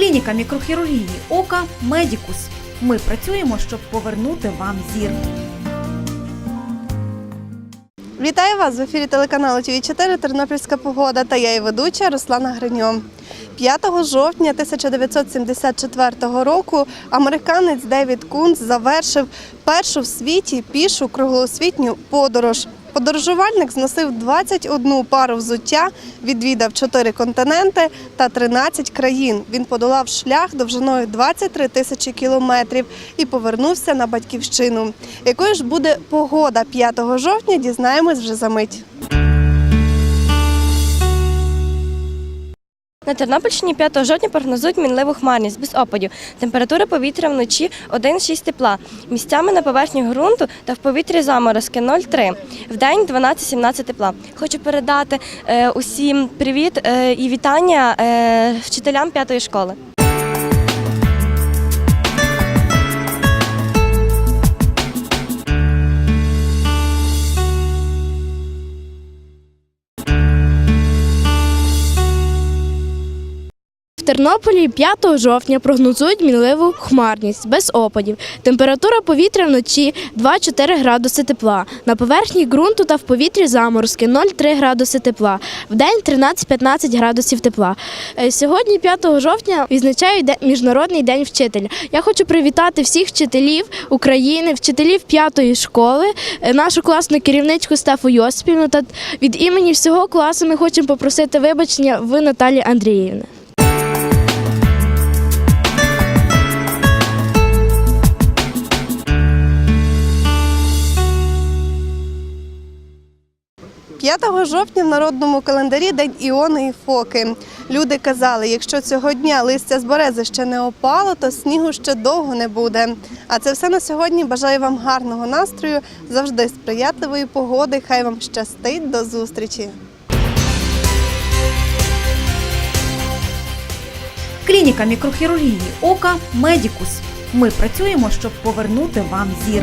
Клініка мікрохірургії ока Медікус. Ми працюємо, щоб повернути вам зір. Вітаю вас в ефірі телеканалу ТВ 4 Тернопільська погода та я її ведуча Руслана Гриньо. 5 жовтня 1974 року американець Девід Кунц завершив першу в світі пішу круглосвітню подорож. Подорожувальник зносив 21 пару взуття, відвідав 4 континенти та 13 країн. Він подолав шлях довжиною 23 тисячі кілометрів і повернувся на батьківщину. Якою ж буде погода 5 жовтня, дізнаємось вже за мить. На Тернопільщині 5 жовтня прогнозують мінливу хмарність без опадів. Температура повітря вночі 1,6 тепла. Місцями на поверхні ґрунту та в повітрі заморозки 0,3. Вдень 12-17 тепла. Хочу передати е, усім привіт е, і вітання е, вчителям п'ятої школи. Тернополі 5 жовтня прогнозують мінливу хмарність без опадів. Температура повітря вночі 2-4 градуси тепла. На поверхні ґрунту та в повітрі заморозки 0,3 градуси тепла. Вдень 13-15 градусів тепла. Е, Сьогодні, 5 жовтня, відзначають Міжнародний день вчителя. Я хочу привітати всіх вчителів України, вчителів 5-ї школи, е, нашу класну керівничку Стефу Йосипівну та від імені всього класу ми хочемо попросити вибачення в Наталі Андріївни. – 5 жовтня в народному календарі День Іони і Фоки. Люди казали, якщо цього дня листя з берези ще не опало, то снігу ще довго не буде. А це все на сьогодні. Бажаю вам гарного настрою, завжди сприятливої погоди. Хай вам щастить. До зустрічі! Клініка мікрохірургії ока Медікус. Ми працюємо, щоб повернути вам зір.